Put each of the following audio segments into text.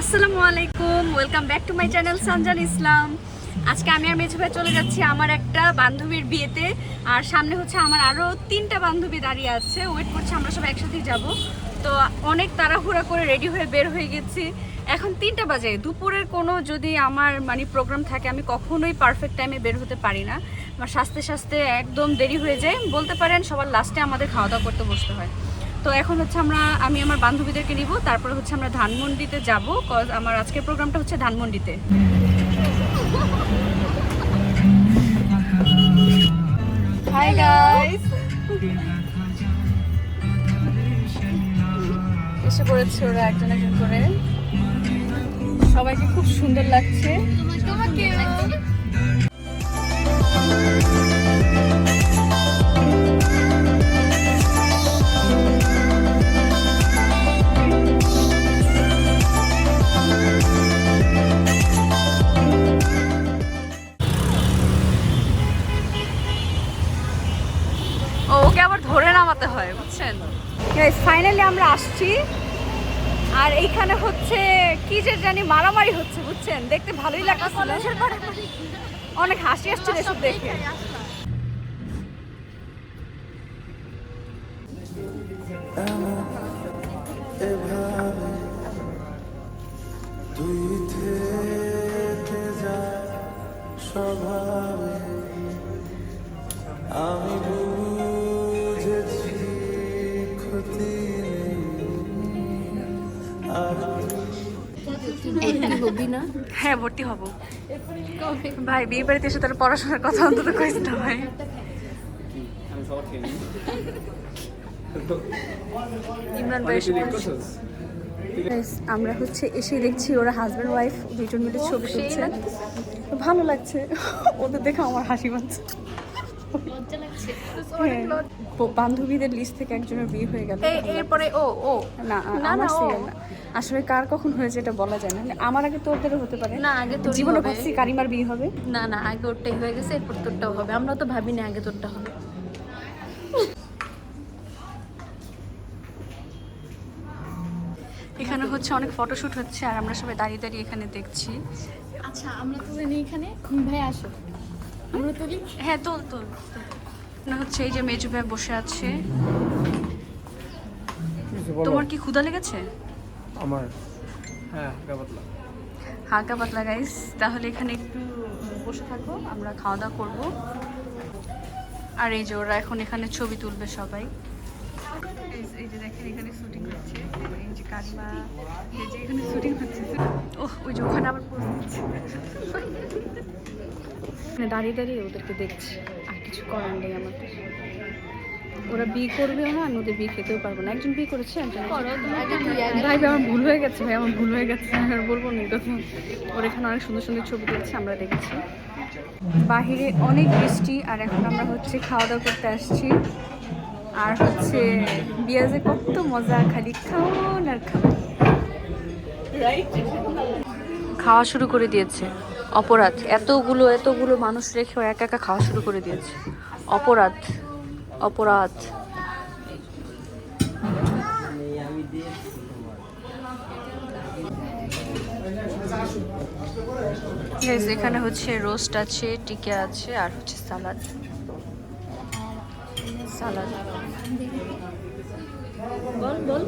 আসসালামু আলাইকুম welcome back to my channel Sanjan Islam. আজকে আমি আর মেঝে ভাই চলে যাচ্ছি আমার একটা বান্ধবীর বিয়েতে, আর সামনে হচ্ছে আমার আরও তিনটা বান্ধবী দাঁড়িয়ে আছে। ওয়েট করছে, আমরা সব একসাথেই যাব। তো অনেক তাড়াহুড়া করে রেডি হয়ে বের হয়ে গেছি। এখন তিনটা বাজে, দুপুরের কোনো যদি আমার মানে প্রোগ্রাম থাকে, আমি কখনোই পারফেক্ট টাইমে বের হতে পারি না। আমার সাজতে সাজতে একদম দেরি হয়ে যায়। বলতে পারেন, সবার লাস্টে আমাদের খাওয়া দাওয়া করতে বসতে হয়। তো এখন হচ্ছে আমরা আমি আমার বান্ধবীদেরকে নিব তারপরে হচ্ছে আমরা ধানমন্ডিতে যাব কজ আমার আজকের প্রোগ্রামটা হচ্ছে ধানমন্ডিতে। হাই গাইস এসে পড়েছে ওরা একজন একজন করে। সবাইকে খুব সুন্দর লাগছে। ও, ওকে আবার ধরে নামাতে হয় বুঝছেন? ফাইনালি আমরা আসছি। আর এইখানে হচ্ছে কি যে জানি মারামারি হচ্ছে বুঝছেন? দেখতে ভালোই লাগতেছিল অনেক হাসি আসছিল এসব দেখে। এভাবে তুই হ্যাঁ ভর্তি হব। ভাই বিয়ে বাড়িতে এসে তার পড়াশোনার কথা অন্তত কইস না ভাই। ইমরান ভাই। আমরা হচ্ছে এসে দেখছি ওরা হাজব্যান্ড ওয়াইফ দুইজন মিলে ছবি তুলছে। ভালো লাগছে। ওদের দেখে আমার হাসি পাচ্ছে। হ্যাঁ, ব- বান্ধবীদের লিস্ট থেকে একজনের বিয়ে হয়ে গেল। এরপরে ও ও। না না, আমার। না। আসলে কার কখন হয়েছে এটা বলা যায় না। আমার আগে তোরদেরও হতে পারে। না আগে তোর জীবনে ভাবছি কারিমার বিয়ে হবে। না না আগে ওরটাই হয়ে গেছে এরপর তোরটাও হবে। আমরা তো ভাবিনি আগে তোরটা হবে। এখানে হচ্ছে অনেক ফটোশুট হচ্ছে আর আমরা সবাই দাঁড়িয়ে দাঁড়িয়ে এখানে দেখছি। আচ্ছা আমরা তুলে নিই এখানে। ভাই আসো। আমরা তুলি। হ্যাঁ তোল তোল। না হচ্ছে এই যে মেজু ভাই বসে আছে তোমার কি ক্ষুধা লেগেছে? আমার? হ্যাঁ হালকা পাতলা। গাইস তাহলে এখানে একটু বসে থাকো আমরা খাওয়া দাওয়া করব। আর এই যে ওরা এখন এখানে ছবি তুলবে সবাই। এই- এই যে দেখেন এখানে শুটিং হচ্ছে। এই যে কারিমা এই যে এখানে শুটিং হচ্ছে। ওহ ওই যে ওখানে আবার দিচ্ছে। দাঁড়িয়ে দাঁড়িয়ে ওদেরকে দেখছি। কিছু করার নেই আমাদের ওরা বিয়ে করবেও না আমি ওদের বিয়ে খেতেও পারব না। একজন বিয়ে করেছে একজন ভাই আমার ভুল হয়ে গেছে ভাই আমার ভুল হয়ে গেছে আমি আর বলব না কথা। ওর এখানে অনেক সুন্দর সুন্দর ছবি তুলছে আমরা দেখেছি। বাহিরে অনেক বৃষ্টি আর এখন আমরা হচ্ছে খাওয়া দাওয়া করতে আসছি। আর হচ্ছে বিয়াজে কত মজা খালি খাওন আর খাওন। খাওয়া শুরু করে দিয়েছে। অপরাধ। এতগুলো এতগুলো মানুষ রেখেও একা একা খাওয়া শুরু করে দিয়েছে। অপরাধ অপরাধ। এখানে হচ্ছে রোস্ট আছে, টিকে আছে, আর হচ্ছে সালাদ সালাদ বল বল।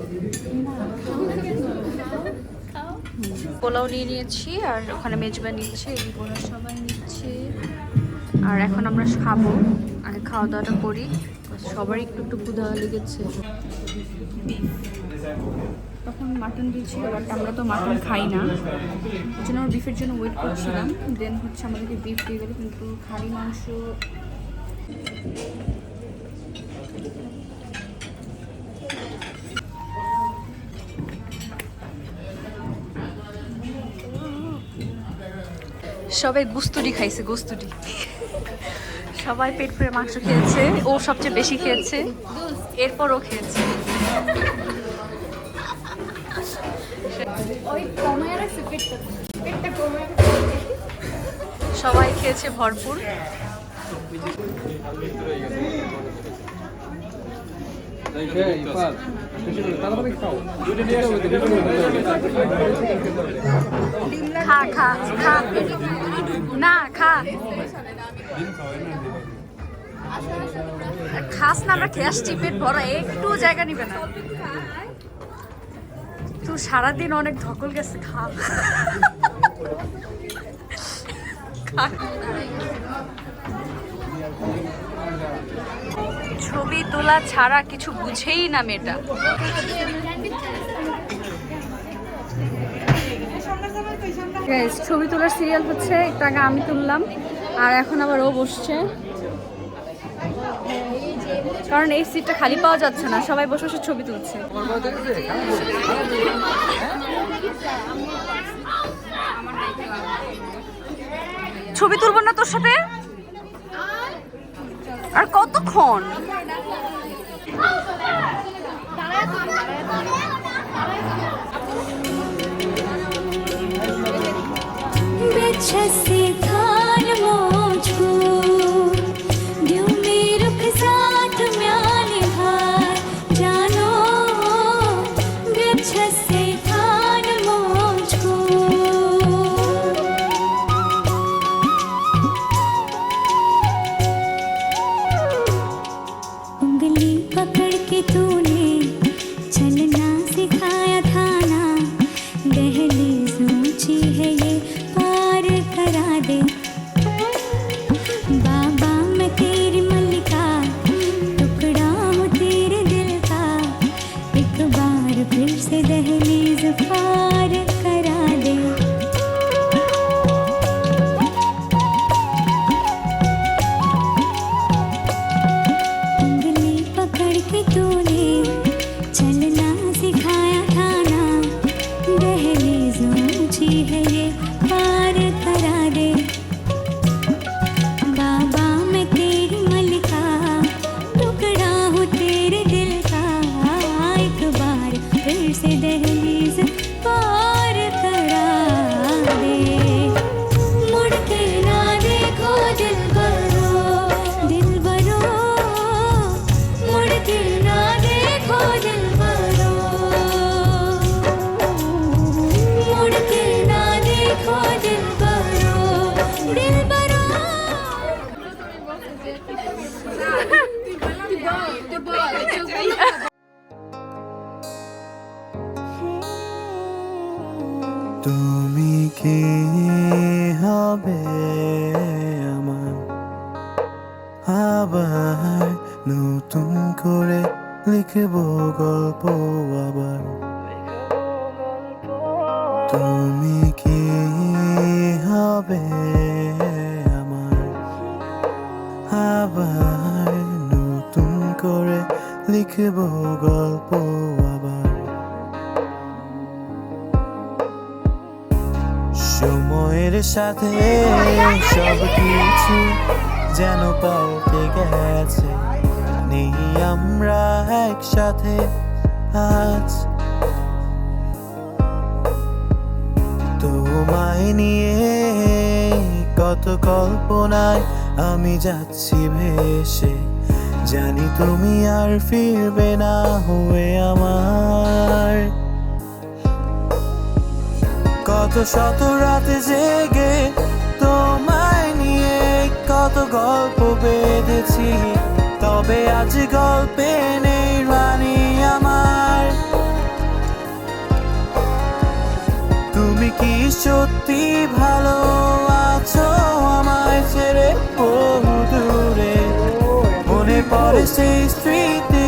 পোলাও নিয়ে নিয়েছি আর ওখানে মেজবা নিচ্ছে ওরা সবাই নিচ্ছে। আর এখন আমরা খাব, আর খাওয়া দাওয়াটা করি। সবারই একটু একটু ক্ষুধা লেগেছে। তখন মাটন দিয়েছিল বাট আমরা তো মাটন খাই না। ওই জন্য আমরা বিফের জন্য ওয়েট করছিলাম। দেন হচ্ছে আমাদেরকে বিফ দিয়ে গেলো, কিন্তু খালি মাংস সবাই গুস্তুটি খাইছে গুস্তুটি সবাই পেট ভরে মাংস খেয়েছে ও সবচেয়ে বেশি খেয়েছে এরপর ও খেয়েছে। সবাই খেয়েছে ভরপুর এই, ইফাত, বেশি করে তাড়াতাড়ি খাও। দুইটা নিয়ে আসো, দুইটা নিয়ে আসো। না খা খাস না আমরা খেয়ে আসছি পেট একটু জায়গা নিবে না তুই সারাদিন অনেক ধকল গেছে খা খা। ছবি তোলা ছাড়া কিছু বুঝেই না মেয়েটা। ছবি তোলার সিরিয়াল হচ্ছে একটু আগে আমি তুললাম আর এখন আবার ও বসছে। কারণ এই সিটটা খালি পাওয়া যাচ্ছে না সবাই বসে বসে ছবি তুলছে। ছবি তুলবো না তোর সাথে? আর কতক্ষণ? বেছে दहलीज पार करा दे। मुड़ के ना देखो, दिल बरो दिल बरो मुड़ के ना देखो, दिल बरो मुड़ के ना देखो, दिल बरो दिल बरो তুমি কি হবে আমার? আবার নতুন করে লিখব গল্প আবার। সময়ের সাথে সব কিছু যেন পাল্টে গেছে। নেই আমরা একসাথে আজ তোমায় নিয়ে কত কল্পনায় আমি যাচ্ছি ভেসে। জানি তুমি আর ফিরবে না হয়ে আমার। কত শত রাতে জেগে তোমায় নিয়ে কত গল্প বেঁধেছি। তবে আজ গল্পে সত্যি ভালো আছো আমায় ছেড়ে বহু দূরে। মনে পড়ে সেই স্মৃতিগুলো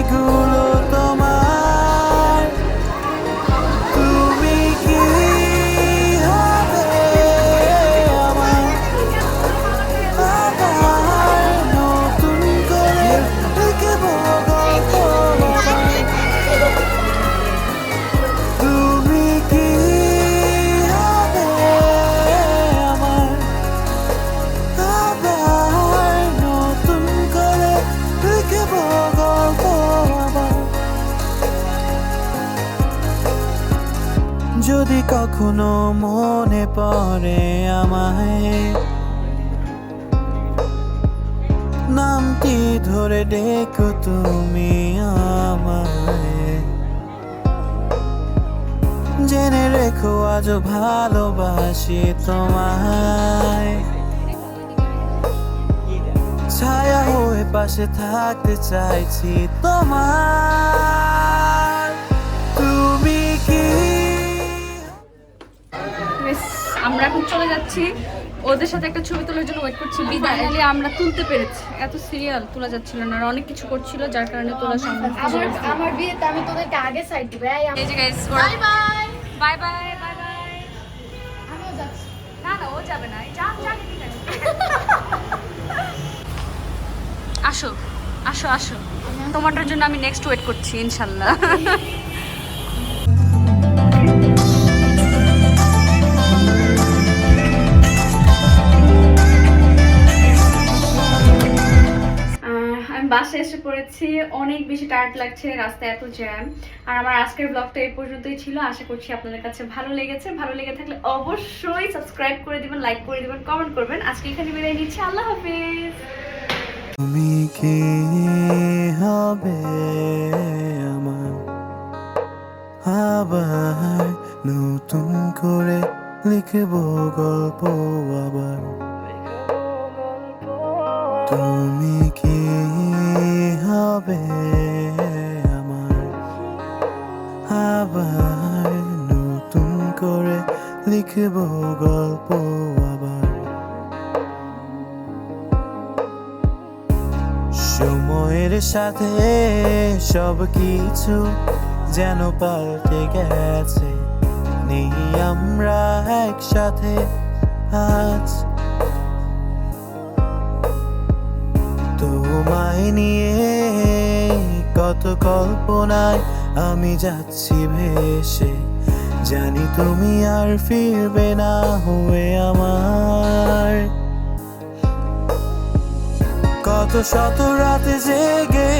পড়ে আমায়। নামটি ধরে ডেকো তুমি আমায়। জেনে রেখো আজ ভালোবাসি তোমায়। ছায়া হয়ে পাশে থাকতে চাইছি তোমার আমরা এখন চলে যাচ্ছি। ওদের সাথে একটা ছবি তোলার জন্য ওয়েট করছি। বিদায় আমরা তুলতে পেরেছি। এত সিরিয়াল তোলা যাচ্ছিল না আর অনেক কিছু করছিল যার কারণে তোলা সম্ভব আমার আমার বিয়েতে আমি তোদেরকে আগে সাইড দিব। এই এই যে guys bye bye bye bye bye bye আমিও যাচ্ছি। না না ও যাবে না। এই যান যান আসো। আসো আসো আসো। তোমারটার জন্য আমি নেক্সট ওয়েট করছি ইনশাল্লাহ। বাসে এসে পড়েছি। অনেক বেশি টায়ার্ড লাগছে রাস্তায় এত জ্যাম আর আমার আজকের ব্লগটা এই পর্যন্তই ছিল। আশা করছি আপনাদের কাছে ভালো লেগেছে। ভালো লেগে থাকলে অবশ্যই সাবস্ক্রাইব করে দিবেন লাইক করে দিবেন কমেন্ট করবেন। আজকে এখানে বিদায় নিচ্ছি। আল্লাহ হাফিজ। তুমি কি হবে আমার? আবার নতুন করে লিখব গল্প আবার। তুমি কি হবে আমার। আবার নতুন করে লিখব গল্প আবার। সময়ের সাথে সব কিছু যেন পাল্টে গেছে। নেই আমরা একসাথে আজ। তোমায় নিয়ে কত কল্পনায় আমি যাচ্ছি ভেসে। জানি তুমি আর ফিরবে না হয়ে আমার। কত শত রাতে জেগে